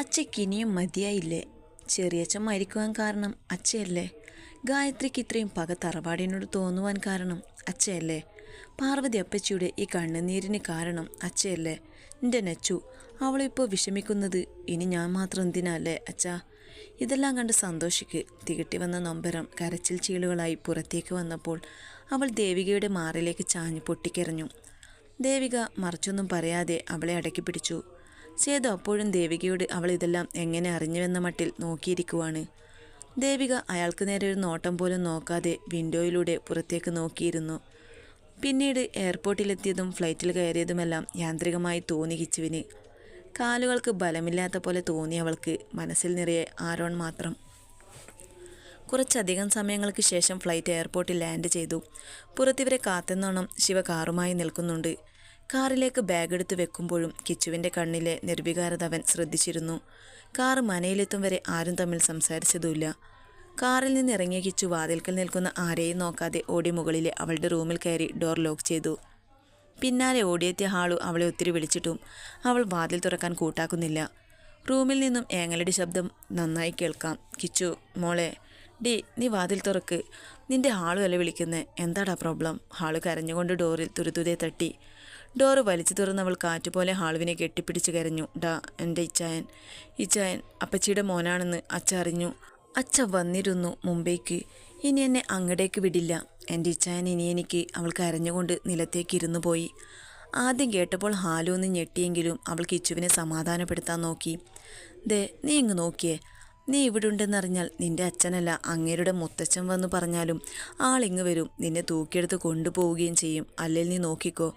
അച്ഛയ്ക്ക് ഇനിയും മതിയായില്ലേ? ചെറിയച്ഛൻ മരിക്കുവാൻ കാരണം അച്ഛയല്ലേ ഗായത്രിക്ക് ഇത്രയും പക തറവാടിനോട് തോന്നുവാൻ കാരണം അച്ഛയല്ലേ പാർവതി അപ്പച്ചിയുടെ ഈ കണ്ണുനീരിന് കാരണം അച്ഛയല്ലേ എന്റെ നച്ചു അവളിപ്പോൾ വിഷമിക്കുന്നത് ഇനി ഞാൻ മാത്രം എന്തിനല്ലേ അച്ഛാ ഇതെല്ലാം കണ്ട് സന്തോഷിക്ക് തികട്ടി വന്ന നൊമ്പരം കരച്ചിൽ ചീളുകളായി പുറത്തേക്ക് വന്നപ്പോൾ അവൾ ദേവികയുടെ മാറിലേക്ക് ചാഞ്ഞു പൊട്ടിക്കെറിഞ്ഞു. ദേവിക മറിച്ചൊന്നും പറയാതെ അവളെ അടക്കി പിടിച്ചു. സേതു അപ്പോഴും ദേവികയോട് അവൾ ഇതെല്ലാം എങ്ങനെ അറിഞ്ഞുവെന്ന മട്ടിൽ നോക്കിയിരിക്കുവാണ്. ദേവിക അയാൾക്ക് നേരെ ഒരു നോട്ടം പോലും നോക്കാതെ വിൻഡോയിലൂടെ പുറത്തേക്ക് നോക്കിയിരുന്നു. പിന്നീട് എയർപോർട്ടിലെത്തിയതും ഫ്ലൈറ്റിൽ കയറിയതുമെല്ലാം യാന്ത്രികമായി തോന്നി കിച്ചുവിന് കാലുകൾക്ക് ബലമില്ലാത്ത പോലെ തോന്നി അവൾക്ക്. മനസ്സിൽ നിറയെ ആരോൺ മാത്രം. കുറച്ചധികം സമയങ്ങൾക്ക് ശേഷം ഫ്ലൈറ്റ് എയർപോർട്ടിൽ ലാൻഡ് ചെയ്തു. പുറത്തിവരെ കാത്തെന്നോണം ശിവ കാറുമായി നിൽക്കുന്നുണ്ട്. കാറിലേക്ക് ബാഗ് എടുത്ത് വെക്കുമ്പോഴും കിച്ചുവിന്റെ കണ്ണിലെ നിർവികാരത അവൻ ശ്രദ്ധിച്ചിരുന്നു. കാർ മനയിലെത്തും വരെ ആരും തമ്മിൽ സംസാരിച്ചതുമില്ല. കാറിൽ നിന്ന് ഇറങ്ങിയ കിച്ചു വാതിൽക്കൽ നിൽക്കുന്ന ആരെയും നോക്കാതെ ഓടി മുകളിലെ അവളുടെ റൂമിൽ കയറി ഡോർ ലോക്ക് ചെയ്തു. പിന്നാലെ ഓടിയെത്തിയ ഹാളു അവളെ ഒത്തിരി വിളിച്ചിട്ടും അവൾ വാതിൽ തുറക്കാൻ കൂട്ടാക്കുന്നില്ല. റൂമിൽ നിന്നും ഏങ്ങലടി ശബ്ദം നന്നായി കേൾക്കാം. കിച്ചു മോളെ ഡി നീ വാതിൽ തുറക്ക്. നിന്റെ ഹാളു അല്ല വിളിക്കുന്നത് എന്താടാ പ്രോബ്ലം? ഹാളു കരഞ്ഞുകൊണ്ട് ഡോറിൽ തുരുതുതേ തട്ടി. ഡോറ് വലിച്ചു തുറന്നവൾ കാറ്റുപോലെ ഹാളുവിനെ കെട്ടിപ്പിടിച്ച് കരഞ്ഞു. ഡാ എന്റെ ഇച്ചായൻ. ഇച്ചായൻ അപ്പച്ചിയുടെ മോനാണെന്ന് അച്ഛ അറിഞ്ഞു. അച്ഛ വന്നിരുന്നു മുംബൈക്ക്. ഇനി എന്നെ അങ്ങടേക്ക് വിടില്ല. എന്റെ ഇച്ചായൻ ഇനി എനിക്ക് അവൾ കരഞ്ഞുകൊണ്ട് നിലത്തേക്ക് ഇരുന്നു പോയി. ആദ്യം കേട്ടപ്പോൾ ഹാലു ഒന്ന് ഞെട്ടിയെങ്കിലും അവൾ കിച്ചുവിനെ സമാധാനപ്പെടുത്താൻ നോക്കി. ദേ നീ ഇങ്ങ് നോക്കിയേ. നീ ഇവിടെ ഉണ്ടെന്നറിഞ്ഞാൽ നിന്റെ അച്ഛനല്ല അങ്ങേരുടെ മുത്തച്ഛൻ വന്ന് പറഞ്ഞാലും ആളിങ്ങ് വരും. നിന്നെ തൂക്കിയെടുത്ത് കൊണ്ടുപോവുകയും ചെയ്യും. അല്ലെങ്കിൽ നീ നോക്കിക്കോ.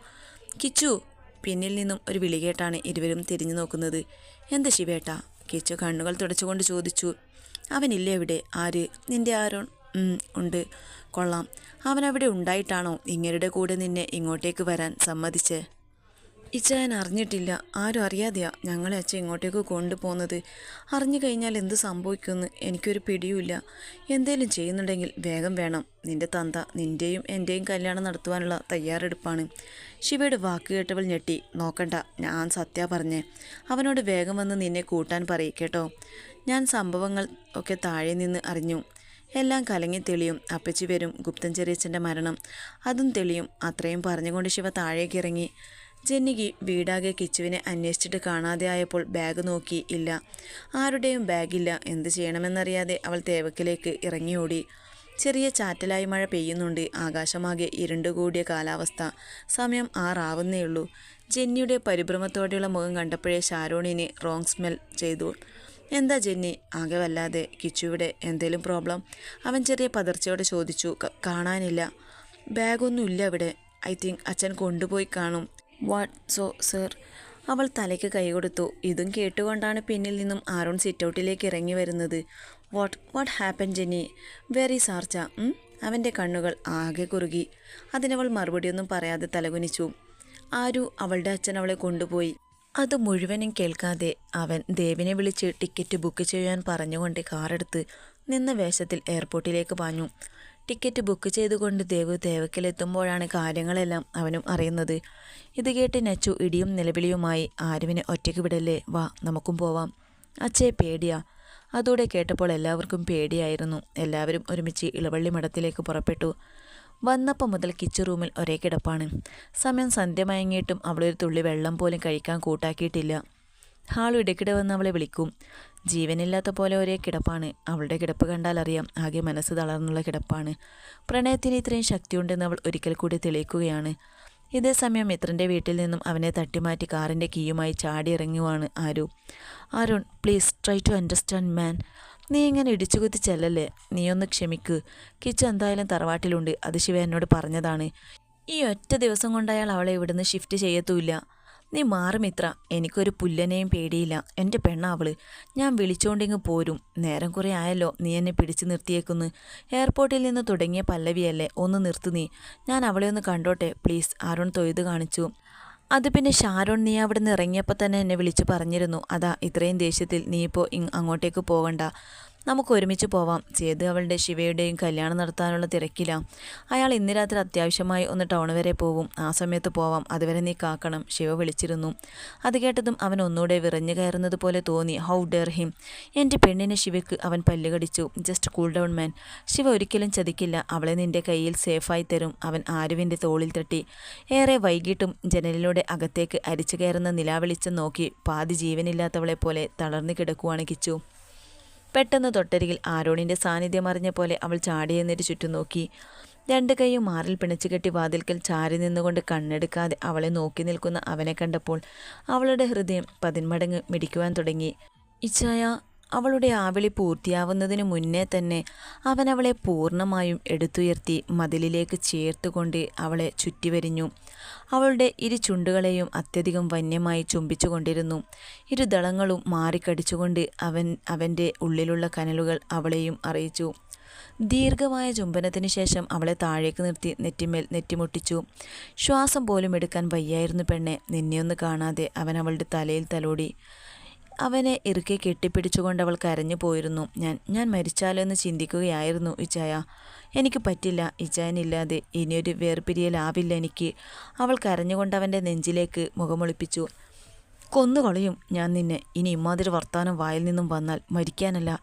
കിച്ചു പിന്നിൽ നിന്നും ഒരു വിളികേട്ടാണ് ഇരുവരും തിരിഞ്ഞു നോക്കുന്നത്. എന്താ ശിവേട്ട? കിച്ചു കണ്ണുകൾ തുടച്ചുകൊണ്ട് ചോദിച്ചു. അവനില്ലേ എവിടെ ആര്? നിന്റെ ആരോൺ ഉണ്ട്. കൊള്ളാം. അവനവിടെ ഉണ്ടായിട്ടാണോ ഇങ്ങരുടെ കൂടെ നിന്നെ ഇങ്ങോട്ടേക്ക് വരാൻ സമ്മതിച്ചേ? ഇച്ച ഞാൻ അറിഞ്ഞിട്ടില്ല. ആരും അറിയാതെയാ ഞങ്ങളെ അച്ഛൻ ഇങ്ങോട്ടേക്ക് കൊണ്ടുപോകുന്നത്. അറിഞ്ഞു കഴിഞ്ഞാൽ എന്ത് സംഭവിക്കുമെന്ന് എനിക്കൊരു പിടിയുമില്ല. എന്തേലും ചെയ്യുന്നുണ്ടെങ്കിൽ വേഗം വേണം. നിന്റെ തന്ത നിന്റെയും എന്റെയും കല്യാണം നടത്തുവാനുള്ള തയ്യാറെടുപ്പാണ്. ശിവയുടെ വാക്ക് കേട്ടവൾ ഞെട്ടി. നോക്കണ്ട ഞാൻ സത്യ പറഞ്ഞേ. അവനോട് വേഗം വന്ന് നിന്നെ കൂട്ടാൻ പറയും കേട്ടോ. ഞാൻ സംഭവങ്ങൾ ഒക്കെ താഴെ നിന്ന് അറിഞ്ഞു. എല്ലാം കലങ്ങി തെളിയും. അപ്പച്ചി വരും ഗുപ്തൻ ചെറിയച്ഛന്റെ മരണം. അതും തെളിയും. അത്രയും പറഞ്ഞുകൊണ്ട് ശിവ താഴേക്ക് ഇറങ്ങി. ജെന്നിക്ക് വീടാകെ കിച്ചുവിനെ അന്വേഷിച്ചിട്ട് കാണാതെ ആയപ്പോൾ ബാഗ് നോക്കി ഇല്ല. ആരുടെയും ബാഗില്ല. എന്ത് ചെയ്യണമെന്നറിയാതെ അവൾ തേവക്കിലേക്ക് ഇറങ്ങിയോടി. ചെറിയ ചാറ്റലായി മഴ പെയ്യുന്നുണ്ട്. ആകാശമാകെ ഇരുണ്ടുകൂടിയ കാലാവസ്ഥ. സമയം ആറാവുന്നേയുള്ളൂ ജെന്നിയുടെ പരിഭ്രമത്തോടെയുള്ള മുഖം കണ്ടപ്പോഴേ ഷാരോണിനെ റോങ് സ്മെൽ ചെയ്തു. എന്താ ജെന്നി? ആകെ വല്ലാതെ. കിച്ചുവിടെ എന്തേലും പ്രോബ്ലം അവൻ ചെറിയ പതർച്ചയോടെ ചോദിച്ചു. കാണാനില്ല. ബാഗൊന്നുമില്ല അവിടെ ഐ തിങ്ക് അച്ഛൻ കൊണ്ടുപോയി കാണും. വാട്ട്? സോ സർ അവൾ തലയ്ക്ക് കൈ കൊടുത്തു. ഇതും കേട്ടുകൊണ്ടാണ് പിന്നിൽ നിന്നും ആരോൺ സിറ്റൗട്ടിലേക്ക് ഇറങ്ങി വരുന്നത്. What? What happen Jenny? Very സാർച്ച അവന്റെ കണ്ണുകൾ ആകെ കുറുകി. അതിനവൾ മറുപടിയൊന്നും പറയാതെ തലകുനിച്ചു. ആരു? അവളുടെ അച്ഛൻ അവളെ കൊണ്ടുപോയി. അത് മുഴുവനും കേൾക്കാതെ അവൻ ദേവിനെ വിളിച്ച് ടിക്കറ്റ് ബുക്ക് ചെയ്യാൻ പറഞ്ഞുകൊണ്ട് കാറെടുത്ത് നിന്ന വേഷത്തിൽ എയർപോർട്ടിലേക്ക് പാഞ്ഞു. ടിക്കറ്റ് ബുക്ക് ചെയ്തുകൊണ്ട് ദേവ് ദേവക്കിലെത്തുമ്പോഴാണ് കാര്യങ്ങളെല്ലാം അവനും അറിയുന്നത്. ഇത് കേട്ട് നച്ചു ഇടിയും നിലവിളിയുമായി ആരുവിനെ ഒറ്റയ്ക്ക് വിടല്ലേ? വാ നമുക്കും പോവാം. അച്ഛേ പേടിയാ. അതോടെ കേട്ടപ്പോൾ എല്ലാവർക്കും പേടിയായിരുന്നു. എല്ലാവരും ഒരുമിച്ച് ഇളവള്ളി മഠത്തിലേക്ക് പുറപ്പെട്ടു. വന്നപ്പോൾ മുതൽ കിച്ചു റൂമിൽ ഒരേ കിടപ്പാണ്. സമയം സന്ധ്യ മയങ്ങിയിട്ടും അവളൊരു തുള്ളി വെള്ളം പോലും കഴിക്കാൻ കൂട്ടാക്കിയിട്ടില്ല. ഹാളു ഇടയ്ക്കിടെ വന്ന് അവളെ വിളിക്കും. ജീവനില്ലാത്ത പോലെ ഒരേ കിടപ്പാണ്. അവളുടെ കിടപ്പ് കണ്ടാൽ അറിയാം ആകെ മനസ്സ് തളർന്നുള്ള കിടപ്പാണ്. പ്രണയത്തിന് ഇത്രയും ശക്തിയുണ്ടെന്ന് അവൾ ഒരിക്കൽ കൂടി തെളിയിക്കുകയാണ്. ഇതേ സമയം മിത്രന്റെ വീട്ടിൽ നിന്നും അവനെ തട്ടിമാറ്റി കാറിന്റെ കീയുമായി ചാടി ഇറങ്ങുവാണ് Aaru. Arun please try to understand man നീ ഇങ്ങനെ ഇടിച്ചുകുത്തി ചെല്ലല്ലേ? നീയൊന്ന് ക്ഷമിക്ക്. കിച്ചു എന്തായാലും തറവാട്ടിലുണ്ട്. അത് ശിവ എന്നോട് പറഞ്ഞതാണ്. ഈ ഒറ്റ ദിവസം കൊണ്ട് അവളെ ഇവിടുന്ന് ഷിഫ്റ്റ് ചെയ്യത്തുമില്ല. നീ മാറി മിത്ര. എനിക്കൊരു പുല്ലനെയും പേടിയില്ല. എന്റെ പെണ്ണ അവൾ ഞാൻ വിളിച്ചോണ്ടിങ്ങ് പോരും. നേരം കുറേ ആയല്ലോ നീ എന്നെ പിടിച്ചു നിർത്തിയേക്കുന്ന്. എയർപോർട്ടിൽ നിന്ന് തുടങ്ങിയ പല്ലവിയല്ലേ ഒന്ന് നിർത്തു നീ. ഞാൻ അവളെ ഒന്ന് കണ്ടോട്ടെ പ്ലീസ്. അരുൺ തൊയ്ത് കാണിച്ചു. അത് പിന്നെ ഷാരോൺ നീ അവിടെ നിന്ന് ഇറങ്ങിയപ്പോൾ തന്നെ എന്നെ വിളിച്ചു പറഞ്ഞിരുന്നു. അതാ ഇത്രയും ദേഷ്യത്തിൽ നീ ഇപ്പോൾ അങ്ങോട്ടേക്ക് പോകണ്ട. നമുക്ക് ഒരുമിച്ച് പോവാം. സേതു അവളുടെ ശിവയുടെയും കല്യാണം നടത്താനുള്ള തിരക്കില്ല അയാൾ ഇന്ന് രാത്രി അത്യാവശ്യമായി ഒന്ന് ടൗൺ വരെ പോവും ആ സമയത്ത് പോവാം. അതുവരെ നീ കാക്കണം. ശിവ വിളിച്ചിരുന്നു. അത് കേട്ടതും അവൻ ഒന്നുകൂടെ വിറഞ്ഞു കയറുന്നത് പോലെ തോന്നി. How dare him. എന്റെ പെണ്ണിനെ ശിവയ്ക്ക് അവൻ പല്ലുകടിച്ചു just cool down man. Shiva ഒരിക്കലും ചതിക്കില്ല. അവളെ നിന്റെ കയ്യിൽ സേഫായി തരും. അവൻ ആരുവിന്റെ തോളിൽ തട്ടി. ഏറെ വൈകിട്ടും ജനലിലൂടെ അകത്തേക്ക് അരിച്ചു കയറുന്ന നിലാവെളിച്ചം നോക്കി പാതി ജീവനില്ലാത്തവളെ പോലെ തളർന്നു കിടക്കുവാണ് കിച്ചു. പെട്ടെന്ന് തൊട്ടരികിൽ ആരോണിന്റെ സാന്നിധ്യം അറിഞ്ഞ പോലെ അവൾ ചാടിയെന്നിട്ട് ചുറ്റും നോക്കി. രണ്ട് കൈയും മാറിൽ പിണച്ചു കെട്ടി വാതിൽക്കൽ ചാരി നിന്നുകൊണ്ട് കണ്ണെടുക്കാതെ അവളെ നോക്കി നിൽക്കുന്ന അവനെ കണ്ടപ്പോൾ അവളുടെ ഹൃദയം പതിന്മടങ്ങ് മിടിക്കുവാൻ തുടങ്ങി. ഇച്ഛായ അവളുടെ ആവിളി പൂർത്തിയാവുന്നതിനു മുന്നേ തന്നെ അവൻ അവളെ പൂർണമായും എടുത്തുയർത്തി മതിലിലേക്ക് ചേർത്തുകൊണ്ട് അവളെ ചുറ്റിവരിഞ്ഞു. അവളുടെ ഇരു ചുണ്ടുകളെയും അത്യധികം വന്യമായി ചുംബിച്ചുകൊണ്ടിരുന്നു. ഇരു ദളങ്ങളും മാറിക്കടിച്ചുകൊണ്ട് അവൻ അവന്റെ ഉള്ളിലുള്ള കനലുകൾ അവളെയും അറിയിച്ചു. ദീർഘമായ ചുംബനത്തിന് ശേഷം അവളെ താഴേക്ക് നിർത്തി നെറ്റിമേൽ നെറ്റിമുട്ടിച്ചു. ശ്വാസം പോലും എടുക്കാൻ വയ്യായിരുന്നു പെണ്ണെ നിന്നെയൊന്ന് കാണാതെ അവൻ അവളുടെ തലയിൽ തലോടി. അവനെ ഇറുക്കെ കെട്ടിപ്പിടിച്ചുകൊണ്ട് അവൾ കരഞ്ഞു പോയിരുന്നു. ഞാൻ ഞാൻ മരിച്ചാലോ എന്ന് ചിന്തിക്കുകയായിരുന്നു ഇച്ചായ. എനിക്ക് പറ്റില്ല ഇച്ചായനില്ലാതെ. ഇനിയൊരു വേർപിരിയലാവില്ല എനിക്ക്. അവൾ കരഞ്ഞുകൊണ്ട് അവന്റെ നെഞ്ചിലേക്ക് മുഖമൊളിപ്പിച്ചു. കൊന്നുകളയും ഞാൻ നിന്നെ. ഇനി ഇമാതിരി വർത്താനം വായിൽ നിന്നും വന്നാൽ മരിക്കാനല്ല.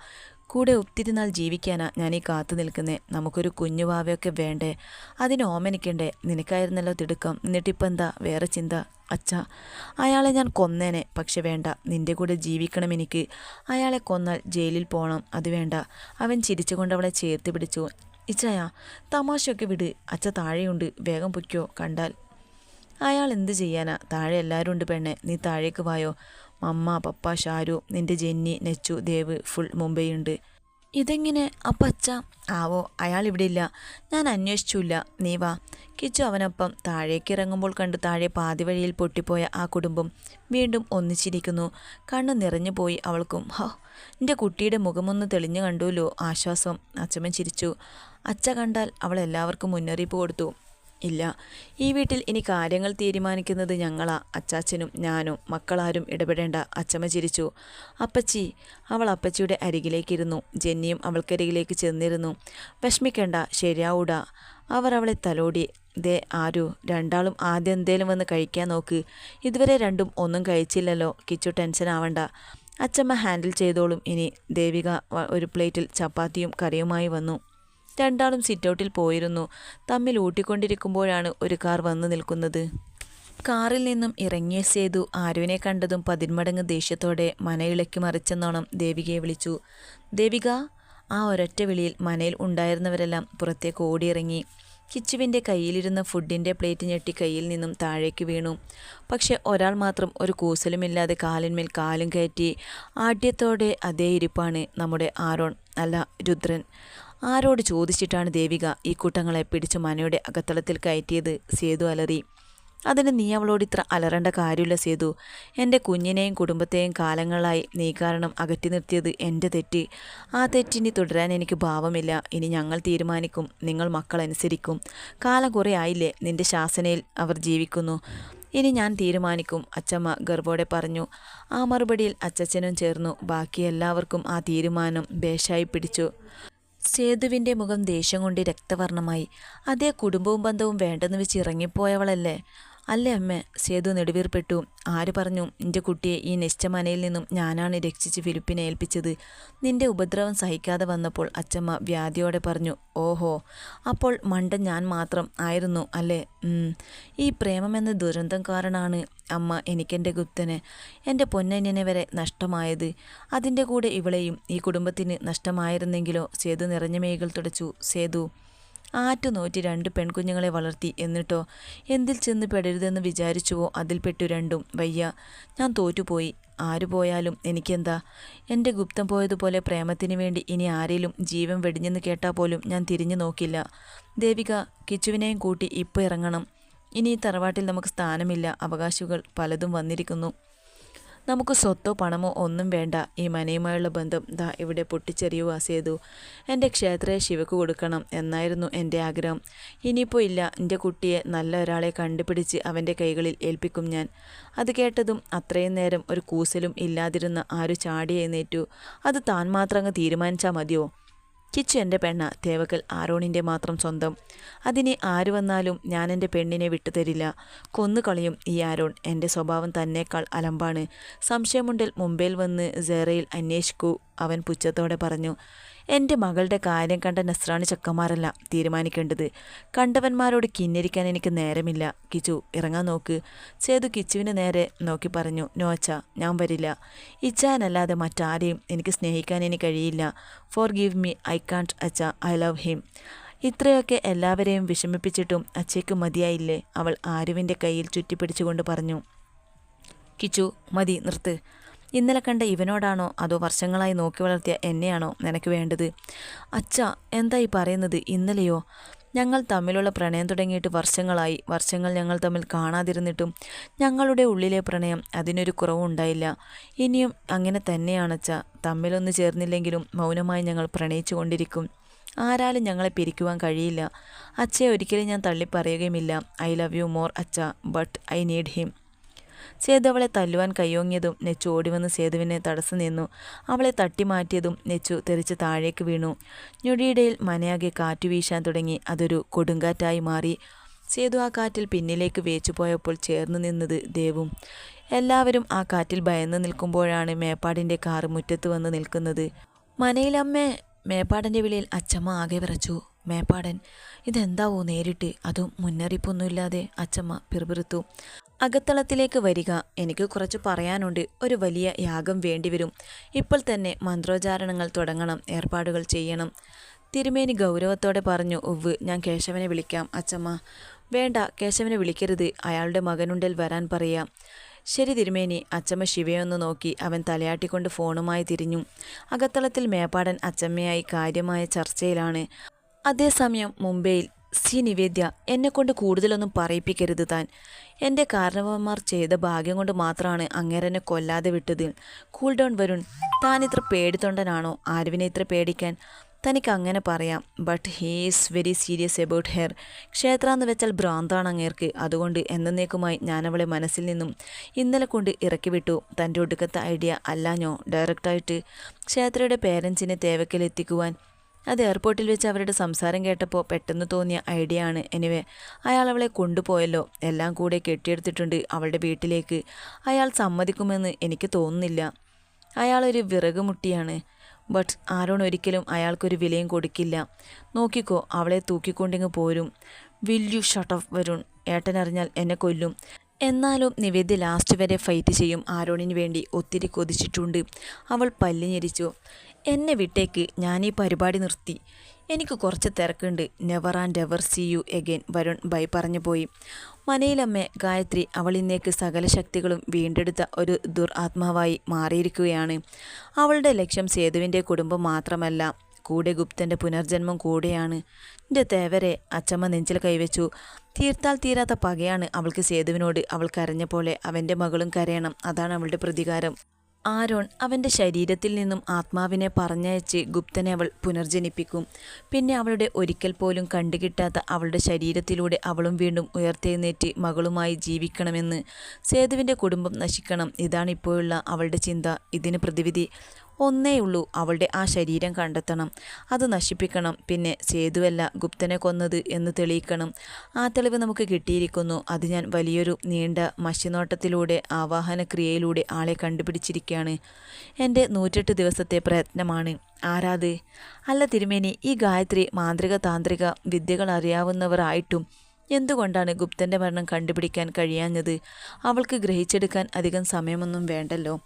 കൂടെ ഒത്തിരി നാൾ ജീവിക്കാനാ ഈ കാത്തു നിൽക്കുന്നേ. നമുക്കൊരു കുഞ്ഞുവാവയൊക്കെ വേണ്ടേ? അതിന് ഓമനിക്കണ്ടേ? നിനക്കായിരുന്നല്ലോ തിടുക്കം. എന്നിട്ടിപ്പോൾ എന്താ? വേറെ ചിന്ത. അച്ഛ അയാളെ ഞാൻ കൊന്നേനെ. പക്ഷെ വേണ്ട. നിന്റെ കൂടെ ജീവിക്കണം എനിക്ക്. അയാളെ കൊന്നാൽ ജയിലിൽ പോകണം അത് വേണ്ട. അവൻ ചിരിച്ചുകൊണ്ട് അവളെ ചേർത്ത് പിടിച്ചു. ഇച്ചായ തമാശയൊക്കെ വിട്. അച്ഛ താഴെയുണ്ട്. വേഗം പൊയ്ക്കോ. കണ്ടാൽ. അയാൾ എന്ത് ചെയ്യാനാ? താഴെ എല്ലാവരും ഉണ്ട് പെണ്ണെ. നീ താഴേക്ക് വായോ? മമ്മ പപ്പ ഷാരു നിന്റെ ജെന്നി നെച്ചു ദേവ് ഫുൾ മുംബൈ ഉണ്ട് ഇതെങ്ങനെ അപ്പച്ച ആവോ അയാൾ ഇവിടെ ഇല്ല. ഞാൻ അന്വേഷിച്ചില്ല. നീ വാ. കിച്ചു അവനൊപ്പം താഴേക്ക് ഇറങ്ങുമ്പോൾ കണ്ട് താഴെ പാതി വഴിയിൽ പൊട്ടിപ്പോയ ആ കുടുംബം വീണ്ടും ഒന്നിച്ചിരിക്കുന്നു. കണ്ണ് നിറഞ്ഞു പോയി അവൾക്കും. ഹോ എന്റെ കുട്ടിയുടെ മുഖമൊന്ന് തെളിഞ്ഞു കണ്ടുല്ലോ ആശ്വാസം. അച്ഛമ്മൻ ചിരിച്ചു. അച്ഛ കണ്ടാൽ അവൾ എല്ലാവർക്കും മുന്നറിയിപ്പ് കൊടുത്തു. ഇല്ല. ഈ വീട്ടിൽ ഇനി കാര്യങ്ങൾ തീരുമാനിക്കുന്നത് ഞങ്ങളാ അച്ചാച്ചനും ഞാനും. മക്കളാരും ഇടപെടേണ്ട. അച്ചമ്മ ചിരിച്ചു. അപ്പച്ചി അവൾ അപ്പച്ചിയുടെ അരികിലേക്കിരുന്നു. ജെന്നിയും അവൾക്കരികിലേക്ക് ചെന്നിരുന്നു. വിഷമിക്കേണ്ട ശരിയാവൂടാ. അവർ അവളെ തലോടി. ദേ ആരു രണ്ടാളും ആദ്യം എന്തേലും വന്ന് കഴിക്കാൻ നോക്ക്. ഇതുവരെ രണ്ടും ഒന്നും കഴിച്ചില്ലല്ലോ. കിച്ചു ടെൻഷൻ ആവണ്ട. അച്ചമ്മ ഹാൻഡിൽ ചെയ്തോളും. ഇനി ദേവിക ഒരു പ്ലേറ്റിൽ ചപ്പാത്തിയും കറിയുമായി വന്നു. രണ്ടാളും സിറ്റൗട്ടിൽ പോയിരുന്നു. തമ്മിൽ ഊട്ടിക്കൊണ്ടിരിക്കുമ്പോഴാണ് ഒരു കാർ വന്നു നിൽക്കുന്നത്. കാറിൽ നിന്നും ഇറങ്ങിയ സേതു ആരുവിനെ കണ്ടതും പതിന്മടങ്ങ് ദേഷ്യത്തോടെ മനയിളക്കി മറിച്ചെന്നോണം ദേവികയെ വിളിച്ചു. ദേവിക ആ ഒരൊറ്റ വിളിയിൽ മനയിൽ ഉണ്ടായിരുന്നവരെല്ലാം പുറത്തേക്ക് ഓടിയിറങ്ങി. കിച്ചുവിന്റെ കയ്യിലിരുന്ന ഫുഡിന്റെ പ്ലേറ്റ് ഞെട്ടി കയ്യിൽ നിന്നും താഴേക്ക് വീണു. പക്ഷെ ഒരാൾ മാത്രം ഒരു കൂസലുമില്ലാതെ കാലിന്മേൽ കാലും കയറ്റി ആഢ്യത്തോടെ അതേ ഇരിപ്പാണ് നമ്മുടെ ആരോൺ അല്ല രുദ്രൻ. ആരോട് ചോദിച്ചിട്ടാണ് ദേവിക ഈ കൂട്ടങ്ങളെ പിടിച്ച് മനയുടെ അകത്തളത്തിൽ കയറ്റിയത് സേതു അലറി. അതിന് നീ അവളോട് ഇത്ര അലറേണ്ട കാര്യമില്ല സേതു. എന്റെ കുഞ്ഞിനെയും കുടുംബത്തെയും കാലങ്ങളായി നീ കാരണം അകറ്റി നിർത്തിയത് എന്റെ തെറ്റ്. ആ തെറ്റിനി തുടരാൻ എനിക്ക് ഭാവമില്ല. ഇനി ഞങ്ങൾ തീരുമാനിക്കും. നിങ്ങൾ മക്കളനുസരിക്കും കാലം കുറേ ആയില്ലേ? നിന്റെ ശാസനയിൽ അവർ ജീവിക്കുന്നു. ഇനി ഞാൻ തീരുമാനിക്കും. അച്ചമ്മ ഗർഭോടെ പറഞ്ഞു. ആ മറുപടിയിൽ അച്ചച്ചനും ചേർന്നു. ബാക്കി എല്ലാവർക്കും ആ തീരുമാനം ബേഷായി പിടിച്ചു. സേതുവിന്റെ മുഖം ദേഷ്യം കൊണ്ട് രക്തവർണമായി അതേ കുടുംബവും ബന്ധവും വേണ്ടെന്ന് വെച്ച് ഇറങ്ങിപ്പോയവളല്ലേ? അല്ലേ അമ്മേ? സേതു നെടുവീർപ്പെട്ടു. ആര് പറഞ്ഞു? എന്റെ കുട്ടിയെ ഈ നിശ്ചമനയിൽ നിന്നും ഞാനാണ് രക്ഷിച്ച് ഫിലിപ്പിനെ ഏൽപ്പിച്ചത്. നിന്റെ ഉപദ്രവം സഹിക്കാതെ വന്നപ്പോൾ അച്ചമ്മ വ്യാധിയോടെ പറഞ്ഞു ഓഹോ. അപ്പോൾ മണ്ടൻ ഞാൻ മാത്രം ആയിരുന്നു അല്ലേ? ഈ പ്രേമമെന്ന ദുരന്തം കാരണമാണ് അമ്മ എനിക്കെന്റെ ഗുപ്തനെ എന്റെ പൊന്നന്യനെ വരെ നഷ്ടമായത്. അതിന്റെ കൂടെ ഇവളെയും ഈ കുടുംബത്തിന് നഷ്ടമായിരുന്നെങ്കിലോ? സേതു നിറഞ്ഞ മേകൾ തുടച്ചു. സേതു ആറ്റുനോറ്റി രണ്ട് പെൺകുഞ്ഞുങ്ങളെ വളർത്തി എന്നിട്ടോ? എന്തിൽ ചെന്ന് പെടരുതെന്ന് വിചാരിച്ചുവോ അതിൽപ്പെട്ടു രണ്ടും? വയ്യ ഞാൻ തോറ്റുപോയി. ആര് പോയാലും എനിക്കെന്താ? എന്റെ ഗുപ്തം പോയതുപോലെ പ്രേമത്തിന് വേണ്ടി ഇനി ആരേലും ജീവൻ വെടിഞ്ഞെന്ന് കേട്ടാൽ പോലും ഞാൻ തിരിഞ്ഞു നോക്കില്ല. ദേവിക കിച്ചുവിനെയും കൂട്ടി ഇപ്പോൾ ഇറങ്ങണം. ഇനി തറവാട്ടിൽ നമുക്ക് സ്ഥാനമില്ല. അവകാശികൾ പലതും വന്നിരിക്കുന്നു. നമുക്ക് സ്വത്തോ പണമോ ഒന്നും വേണ്ട. ഈ മനയുമായുള്ള ബന്ധം ദാ ഇവിടെ പൊട്ടിച്ചെറിയുക സേതു. എന്റെ ക്ഷേത്രയെ ശിവക്ക് കൊടുക്കണം എന്നായിരുന്നു എന്റെ ആഗ്രഹം. ഇനിയിപ്പോൾ ഇല്ല. എന്റെ കുട്ടിയെ നല്ല ഒരാളെ കണ്ടുപിടിച്ച് അവന്റെ കൈകളിൽ ഏൽപ്പിക്കും ഞാൻ. അത് കേട്ടതും അത്രയും നേരം ഒരു കൂസലും ഇല്ലാതിരുന്ന ആരു ചാടി എഴുന്നേറ്റു അത് താൻ മാത്രം അങ്ങ് തീരുമാനിച്ചാൽ മതിയോ? കിച്ചു എന്റെ പെണ്ണ തേവക്കൽ ആരോണിന്റെ മാത്രം സ്വന്തം. അതിനെ ആര് വന്നാലും ഞാൻ എന്റെ പെണ്ണിനെ വിട്ടുതരില്ല കൊന്നുകളയും ഈ ആരോൺ. എന്റെ സ്വഭാവം തന്നേക്കാൾ അലമ്പാണ്. സംശയമുണ്ടിൽ മുംബൈയിൽ വന്ന് സേറയിൽ അന്വേഷിക്കൂ. അവൻ പുച്ഛത്തോടെ പറഞ്ഞു എന്റെ മകളുടെ കാര്യം കണ്ട നസ്രാണി ചക്കന്മാരല്ല തീരുമാനിക്കേണ്ടത്. കണ്ടവന്മാരോട് കിന്നിരിക്കാൻ എനിക്ക് നേരമില്ല. കിച്ചു ഇറങ്ങാൻ നോക്ക്. ചേതു കിച്ചുവിന് നേരെ നോക്കി പറഞ്ഞു നോച്ച ഞാൻ വരില്ല. ഇച്ചാനല്ലാതെ മറ്റാരെയും എനിക്ക് സ്നേഹിക്കാൻ ഇനി കഴിയില്ല. Forgive me I can't അച്ച ഐ ലവ് ഹിം ഇത്രയൊക്കെ എല്ലാവരെയും വിഷമിപ്പിച്ചിട്ടും അച്ഛയ്ക്ക് മതിയായില്ലേ? അവൾ ആരുവിന്റെ കയ്യിൽ ചുറ്റിപ്പിടിച്ചുകൊണ്ട് പറഞ്ഞു കിച്ചു മതി നിർത്ത്. ഇന്നലെ കണ്ട ഇവനോടാണോ അതോ വർഷങ്ങളായി നോക്കി വളർത്തിയ എന്നെയാണോ നിനക്ക് വേണ്ടത്? അച്ഛ എന്തായി പറയുന്നത്? ഇന്നലെയോ? ഞങ്ങൾ തമ്മിലുള്ള പ്രണയം തുടങ്ങിയിട്ട് വർഷങ്ങളായി. വർഷങ്ങൾ ഞങ്ങൾ തമ്മിൽ കാണാതിരുന്നിട്ടും ഞങ്ങളുടെ ഉള്ളിലെ പ്രണയം അതിനൊരു കുറവുണ്ടായില്ല ഇനിയും അങ്ങനെ തന്നെയാണച്ച തമ്മിലൊന്ന് ചേർന്നില്ലെങ്കിലും മൗനമായി ഞങ്ങൾ പ്രണയിച്ചു കൊണ്ടിരിക്കും. ആരാലും ഞങ്ങളെ പിരിക്കുവാൻ കഴിയില്ല. അച്ഛയെ ഒരിക്കലും ഞാൻ തള്ളിപ്പറയുകയുമില്ല. ഐ ലവ് യു മോർ അച്ഛ. But I need him. Sethu അവളെ തല്ലുവാൻ കയ്യോങ്ങിയതും നെച്ചു ഓടിവന്ന് സേതുവിനെ തടസ്സം നിന്നു. അവളെ തട്ടിമാറ്റിയതും നെച്ചു തെറിച്ച് താഴേക്ക് വീണു. ഞൊടിയിടയിൽ മനയാകെ കാറ്റു വീശാൻ തുടങ്ങി അതൊരു കൊടുങ്കാറ്റായി മാറി. സേതു ആ കാറ്റിൽ പിന്നിലേക്ക് വേച്ചുപോയപ്പോൾ ചേർന്ന് നിന്നത് ദേവും. എല്ലാവരും ആ കാറ്റിൽ ഭയന്ന് നിൽക്കുമ്പോഴാണ് മേപ്പാടിന്റെ കാറ് മുറ്റത്ത് വന്ന് നിൽക്കുന്നത്. മനയിലമ്മേ മേപ്പാടന്റെ വിളിയിൽ അച്ചമ്മ ആകെ വിറച്ചു. മേപ്പാടൻ ഇതെന്താവോ നേരിട്ട്? അതും മുന്നറിയിപ്പൊന്നുമില്ലാതെ അച്ചമ്മ പിറുപിറുത്തു. അകത്തളത്തിലേക്ക് വരിക. എനിക്ക് കുറച്ച് പറയാനുണ്ട്. ഒരു വലിയ യാഗം വേണ്ടിവരും. ഇപ്പോൾ തന്നെ മന്ത്രോച്ചാരണങ്ങൾ തുടങ്ങണം. ഏർപ്പാടുകൾ ചെയ്യണം. തിരുമേനി ഗൗരവത്തോടെ പറഞ്ഞു ഉവ് ഞാൻ കേശവനെ വിളിക്കാം. അച്ചമ്മ വേണ്ട കേശവനെ വിളിക്കരുത്. അയാളുടെ മകനുണ്ടൽ വരാൻ പറയാം. ശരി തിരുമേനി. അച്ചമ്മ ശിവയൊന്ന് നോക്കി. അവൻ തലയാട്ടിക്കൊണ്ട് ഫോണുമായി തിരിഞ്ഞു. അകത്തളത്തിൽ മേപ്പാടൻ അച്ചമ്മയായി കാര്യമായ ചർച്ചയിലാണ്. അതേസമയം മുംബൈയിൽ സി നിവേദ്യ എന്നെക്കൊണ്ട് കൂടുതലൊന്നും പറയിപ്പിക്കരുത് താൻ. എന്റെ കാരണവന്മാർ ചെയ്ത ഭാഗ്യം കൊണ്ട് മാത്രമാണ് അങ്ങേരനെ കൊല്ലാതെ വിട്ടത് കൂൾ ഡൗൺ വരുൺ. താൻ ഇത്ര പേടിത്തൊണ്ടനാണോ? ആരുവിനെ ഇത്ര പേടിക്കാൻ? തനിക്ക് അങ്ങനെ പറയാം. But he is very serious about her Kshetra എന്ന് വെച്ചാൽ ഭ്രാന്താണ് അങ്ങേർക്ക്. അതുകൊണ്ട് എന്നേക്കുമായി ഞാനവളെ മനസ്സിൽ നിന്നും ഇന്നലെ കൊണ്ട് ഇറക്കി വിട്ടു. തന്റെ ഒടുക്കത്തെ ഐഡിയ അല്ലാഞ്ഞോ ഡയറക്റ്റായിട്ട് ക്ഷേത്രയുടെ പേരൻസിനെ തേവക്കലെത്തിക്കുവാൻ അത് എയർപോർട്ടിൽ വെച്ച് അവരുടെ സംസാരം കേട്ടപ്പോൾ പെട്ടെന്ന് തോന്നിയ ഐഡിയ ആണ്. എനിവേ അയാൾ അവളെ കൊണ്ടുപോയല്ലോ. എല്ലാം കൂടെ കെട്ടിയെടുത്തിട്ടുണ്ട് അവളുടെ വീട്ടിലേക്ക്. അയാൾ സമ്മതിക്കുമെന്ന് എനിക്ക് തോന്നുന്നില്ല. അയാളൊരു വിറക് മുട്ടിയാണ് ബട്ട് ആരോൺ ഒരിക്കലും അയാൾക്കൊരു വിലയും കൊടുക്കില്ല. നോക്കിക്കോ അവളെ തൂക്കിക്കൊണ്ടിങ്ങ് പോരും. Will you shut off Varun? ഏട്ടനറിഞ്ഞാൽ എന്നെ കൊല്ലും. എന്നാലും നിവേദ്യ ലാസ്റ്റ് വരെ ഫൈറ്റ് ചെയ്യും. ആരോണിന് വേണ്ടി ഒത്തിരി കൊതിച്ചിട്ടുണ്ട്. അവൾ പല്ലിഞ്ഞിരിച്ചു എന്നെ വിട്ടേക്ക്. ഞാൻ ഈ പരിപാടി നിർത്തി. എനിക്ക് കുറച്ച് തിരക്കുണ്ട്. Never and ever see you again Varun bye പറഞ്ഞു പോയി. മനയിലമ്മ ഗായത്രി അവൾ ഇന്നേക്ക് സകല ശക്തികളും വീണ്ടെടുത്ത ഒരു ദുർ ആത്മാവായി മാറിയിരിക്കുകയാണ്. അവളുടെ ലക്ഷ്യം സേതുവിന്റെ കുടുംബം മാത്രമല്ല. കൂടെ ഗുപ്തന്റെ പുനർജന്മം കൂടെയാണ്. എന്റെ തേവരെ അച്ചമ്മ നെഞ്ചിൽ കൈവച്ചു. തീർത്താൽ തീരാത്ത പകയാണ് അവൾക്ക് സേതുവിനോട്. അവൾ കരഞ്ഞ പോലെ അവന്റെ മകളും കരയണം. അതാണ് അവളുടെ പ്രതികാരം. ആരോൺ അവന്റെ ശരീരത്തിൽ നിന്നും ആത്മാവിനെ പറഞ്ഞയച്ച് ഗുപ്തനെ അവൾ പുനർജനിപ്പിക്കും. പിന്നെ അവളുടെ ഒരിക്കൽ പോലും കണ്ടുകിട്ടാത്ത അവളുടെ ശരീരത്തിലൂടെ അവളും വീണ്ടും ഉയർത്തെഴുന്നേറ്റ് മകളുമായി ജീവിക്കണമെന്ന് സേതുവിന്റെ കുടുംബം നശിക്കണം. ഇതാണ് ഇപ്പോഴുള്ള അവളുടെ ചിന്ത. ഇതിന് പ്രതിവിധി. ഒന്നേയുള്ളൂ അവളുടെ ആ ശരീരം കണ്ടെത്തണം. അത് നശിപ്പിക്കണം. പിന്നെ സേതുവല്ല ഗുപ്തനെ കൊന്നത് എന്ന് തെളിയിക്കണം. ആ തെളിവ് നമുക്ക് കിട്ടിയിരിക്കുന്നു. അത് ഞാൻ വലിയൊരു നീണ്ട മഷിനോട്ടത്തിലൂടെ ആവാഹന ക്രിയയിലൂടെ ആളെ കണ്ടുപിടിച്ചിരിക്കുകയാണ്. എന്റെ നൂറ്റെട്ട് ദിവസത്തെ പ്രയത്നമാണ്. ആരാത്? അല്ല തിരുമേനി ഈ ഗായത്രി മാന്ത്രിക താന്ത്രിക വിദ്യകൾ അറിയാവുന്നവരായിട്ടും എന്തുകൊണ്ടാണ് ഗുപ്തന്റെ മരണം കണ്ടുപിടിക്കാൻ കഴിയാഞ്ഞത്? അവൾക്ക് ഗ്രഹിച്ചെടുക്കാൻ അധികം സമയമൊന്നും വേണ്ടല്ലോ.